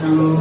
Amen.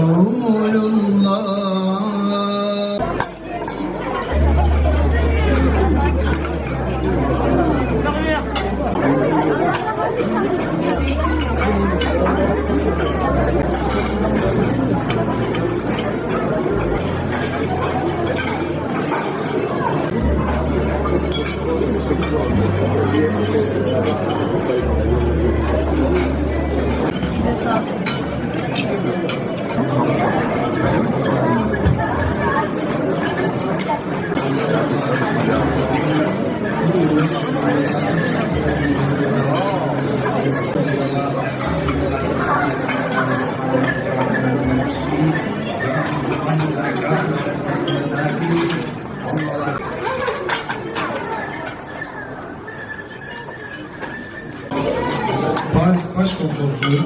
Paris Başkonsolosluğu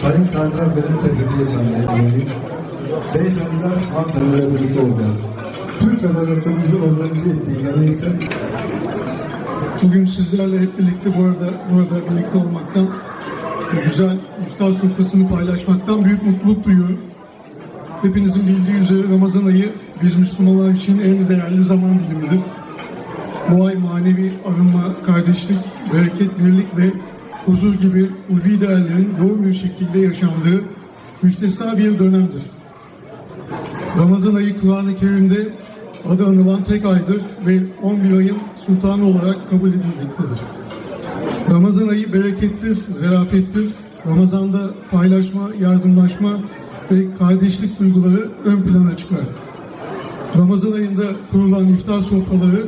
Sayın Serdar Belentepe Beyefendi Beyefendiler Ankara'yla birlikte olacağız. Türk Federasyonumuzun organize ettiği geleneksel Bugün sizlerle hep birlikte bu arada burada birlikte olmaktan, güzel iftar sofrasını paylaşmaktan büyük mutluluk duyuyorum. Hepinizin bildiği üzere Ramazan ayı biz Müslümanlar için en değerli zaman dilimidir. Bu ay manevi arınma, kardeşlik, bereket, birlik ve huzur gibi ulvi değerlerin yoğun bir şekilde yaşandığı müstesna bir dönemdir. Ramazan ayı Kur'an-ı Kerim'de adı anılan tek aydır ve 11 ayın sultanı olarak kabul edilmektedir. Ramazan ayı berekettir, zerafettir. Ramazan'da paylaşma, yardımlaşma ve kardeşlik duyguları ön plana çıkar. Ramazan ayında kurulan iftar sofraları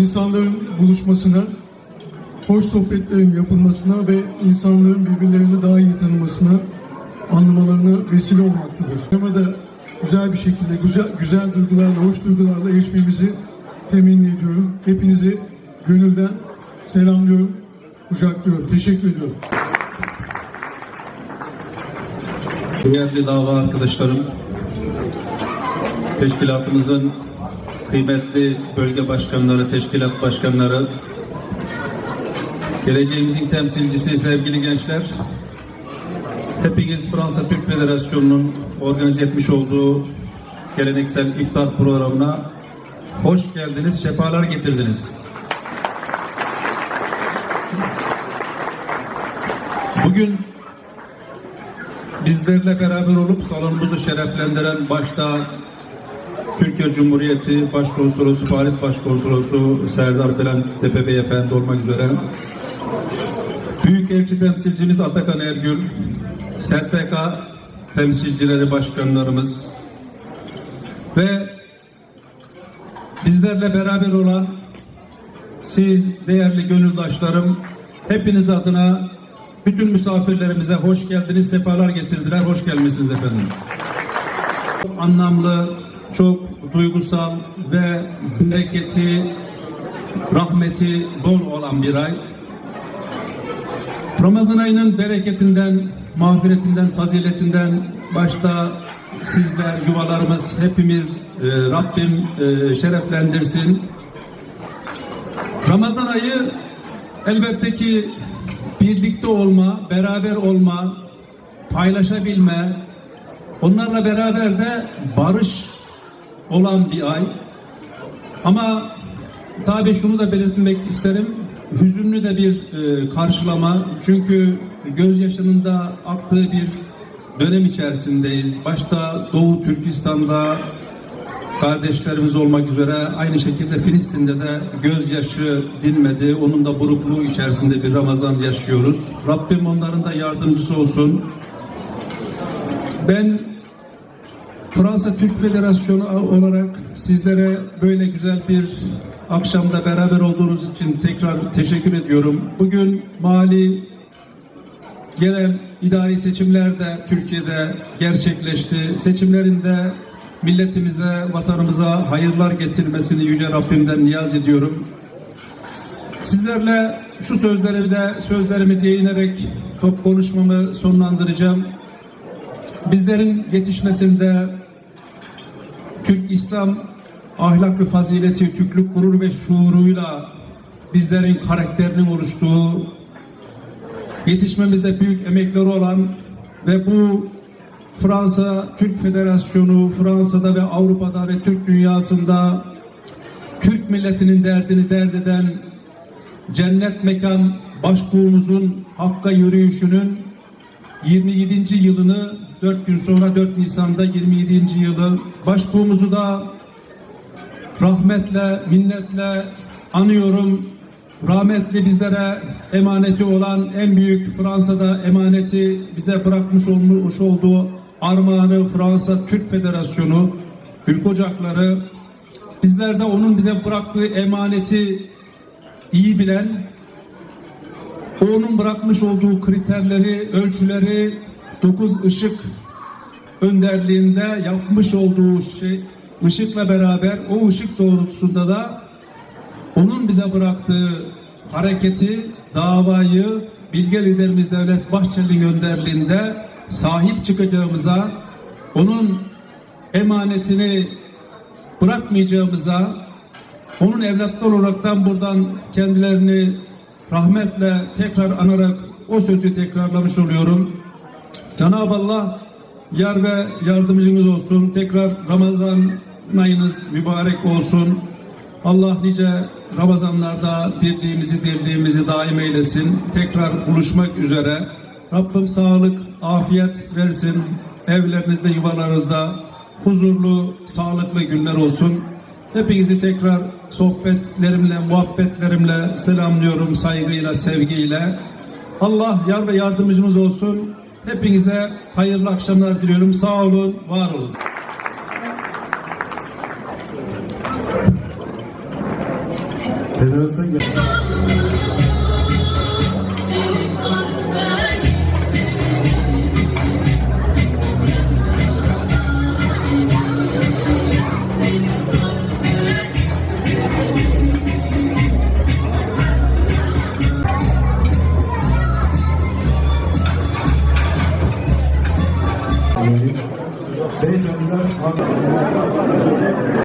insanların buluşmasına, hoş sohbetlerin yapılmasına ve insanların birbirlerini daha iyi tanımasına, anlamalarına vesile olmaktadır. Ama da güzel bir şekilde, güzel, güzel duygularla, hoş duygularla erişmemizi temenni ediyorum. Hepinizi gönülden selamlıyorum, kucaklıyorum. Teşekkür ediyorum. Değerli dava arkadaşlarım, teşkilatımızın kıymetli bölge başkanları, teşkilat başkanları, geleceğimizin temsilcisi sevgili gençler, hepiniz Fransa Türk Federasyonu'nun organize etmiş olduğu geleneksel iftar programına hoş geldiniz, sefalar getirdiniz. Bugün bizlerle beraber olup salonumuzu şereflendiren başta Türkiye Cumhuriyeti Başkonsolosu, Paris Başkonsolosu Serdar Belentepe Beyefendi olmak üzere. Büyükelçi temsilcimiz Atakan Ergül, STK temsilcileri başkanlarımız ve bizlerle beraber olan siz değerli gönüldaşlarım hepiniz adına bütün misafirlerimize hoş geldiniz, sefalar getirdiler. Hoş gelmişsiniz efendim. Çok anlamlı, çok duygusal ve bereketi, rahmeti bol olan bir ay. Ramazan ayının bereketinden, mağfiretinden, faziletinden başta sizler, yuvalarımız, hepimiz e, Rabbim e, şereflendirsin. Ramazan ayı elbette ki birlikte olma, beraber olma, paylaşabilme, onlarla beraber de barış olan bir ay. Ama tabii şunu da belirtmek isterim. Hüzünlü de bir e, karşılama. Çünkü gözyaşının da aktığı bir dönem içerisindeyiz. Başta Doğu Türkistan'da kardeşlerimiz olmak üzere aynı şekilde Filistin'de de gözyaşı dinmedi. Onun da burukluğu içerisinde bir Ramazan yaşıyoruz. Rabbim onların da yardımcısı olsun. Ben Fransa Türk Federasyonu olarak sizlere böyle güzel bir akşamda beraber olduğunuz için tekrar teşekkür ediyorum. Bugün mali Genel idari seçimler de Türkiye'de gerçekleşti. Seçimlerinde milletimize, vatanımıza hayırlar getirmesini Yüce Rabbimden niyaz ediyorum. Sizlerle şu sözleri de sözlerimi değinerek top konuşmamı sonlandıracağım. Bizlerin yetişmesinde Türk İslam ahlak ve fazileti, Türklük gurur ve şuuruyla bizlerin karakterinin oluştuğu, yetişmemizde büyük emekleri olan ve bu Fransa Türk Federasyonu, Fransa'da ve Avrupa'da ve Türk dünyasında Türk milletinin derdini dert eden cennet mekan başbuğumuzun Hakk'a yürüyüşünün 27. yılını 4 gün sonra 4 Nisan'da 27. yılı başbuğumuzu da rahmetle, minnetle anıyorum. Rahmetli bizlere emaneti olan en büyük Fransa'da emaneti bize bırakmış olmuş olduğu armağanı Fransa Türk Federasyonu, Ülke Ocakları, bizler de onun bize bıraktığı emaneti iyi bilen, onun bırakmış olduğu kriterleri, ölçüleri dokuz ışık önderliğinde yapmış olduğu şey, ışıkla beraber o ışık doğrultusunda da onun bize bıraktığı hareketi, davayı bilge liderimiz Devlet Bahçeli'nin önderliğinde sahip çıkacağımıza, onun emanetini bırakmayacağımıza, onun evlatları olaraktan buradan kendilerini rahmetle tekrar anarak o sözü tekrarlamış oluyorum. Cenab-ı Allah yar ve yardımcınız olsun. Tekrar Ramazan ayınız mübarek olsun. Allah nice Ramazanlarda birliğimizi, dirliğimizi daim eylesin. Tekrar buluşmak üzere. Rabbim sağlık, afiyet versin. Evlerinizde, yuvalarınızda huzurlu, sağlıklı günler olsun. Hepinizi tekrar sohbetlerimle, muhabbetlerimle selamlıyorum saygıyla, sevgiyle. Allah yar ve yardımcımız olsun. Hepinize hayırlı akşamlar diliyorum. Sağ olun, var olun. Federasyon